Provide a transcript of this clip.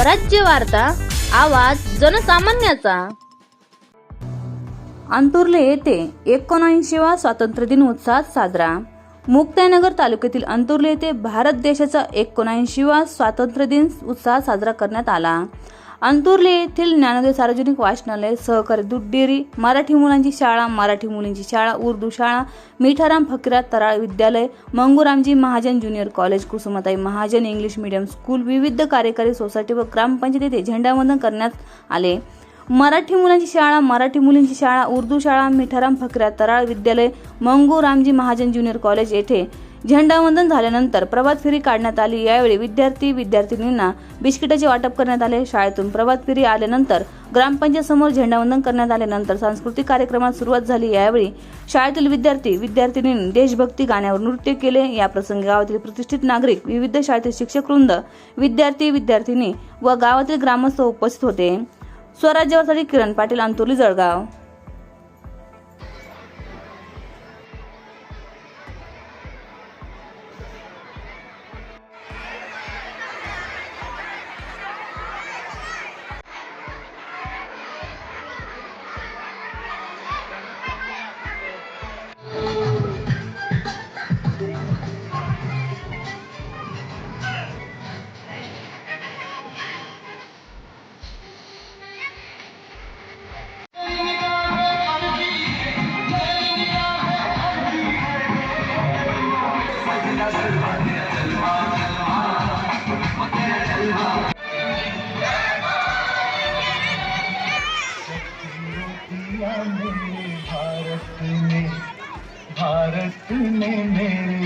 स्वराज्य वार्ता आवाज जनसामान्याचा. अंतुर्ले येथे एकोणऐंशीवा स्वातंत्र्य दिन उत्साहात साजरा. मुक्ताईनगर तालुक्यातील अंतुर्ले येथे भारत देशाचा एकोणऐंशीवा स्वातंत्र्य दिन उत्साहात साजरा करण्यात आला. अंतुर्ले येथील ज्ञानोदय सार्वजनिक वाचनालय सहकारी दूध डेअरी मराठी मुलांची शाळा मराठी मुलींची शाळा उर्दू शाळा मिठाराम फकीरा तराळ विद्यालय Manguramji Mahajan junior college Kusumtai Mahajan English medium school विविध कार्यकारी सोसायटी व ग्रामपंचायत येथे झेंडावंदन करण्यात आले. मराठी मुलांची शाळा मराठी मुलींची शाळा उर्दू शाळा मिठाराम फकऱ्या तराळ विद्यालय मंगू रामजी महाजन ज्युनियर कॉलेज येथे झेंडावंदन झाल्यानंतर प्रभात फेरी काढण्यात आली. यावेळी विद्यार्थी विद्यार्थिनींना बिस्किटाचे वाटप करण्यात आले. शाळेतून प्रभात फेरी आल्यानंतर ग्रामपंचायत समोर झेंडावंदन करण्यात आल्यानंतर सांस्कृतिक कार्यक्रमात सुरुवात झाली. यावेळी शाळेतील विद्यार्थी विद्यार्थिनींनी देशभक्ती गाण्यावर नृत्य केले. या प्रसंगी गावातील प्रतिष्ठित नागरिक विविध शाळेतील शिक्षक वृंद विद्यार्थी विद्यार्थिनी व गावातील ग्रामस्थ उपस्थित होते. स्वराज्यासाठी किरण पाटील अंतुली जळगाव. भारत ने भारत ने मेरे